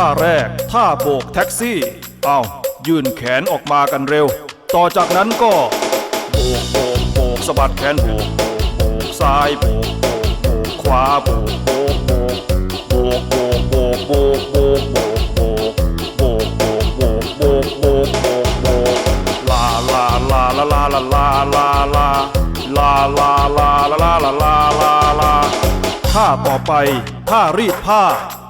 ท่าแรก ท่าโบกแท็กซี่ เอายื่นแขนออกมากันเร็ว ต่อจากนั้นก็ โบกโบกโบกสะบัดแขนโบกโบกโบกซ้ายโบกโบกโบกขวาโบกโบกโบกโบกโบกโบกโบกโบกโบกโบกโบกโบกโบกโบกโบกโบกโบกลาลาลาลาลาลาลาลาลาลาลาลาลาลาลาลาลาลาท่าต่อไปท่ารีดผ้า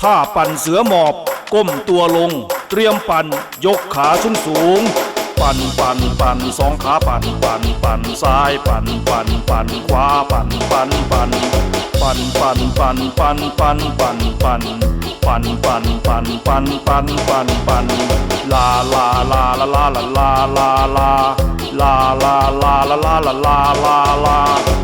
ท่าปั่นเสือหมอบ ก้มตัวลง เตรียมปั่น ยกขาสูงสูง ปั่นปั่นปั่นสองขาปั่นปั่นปั่นซ้ายปั่นปั่นปั่นขวาปั่นปั่นปั่นปั่นปั่นปั่นปั่นปั่นปั่นปั่นปั่นปั่นปั่นปั่นปั่นปั่นปั่นลาลาลาลาลาลาลาลาลาลาลาลาลาลาลาลา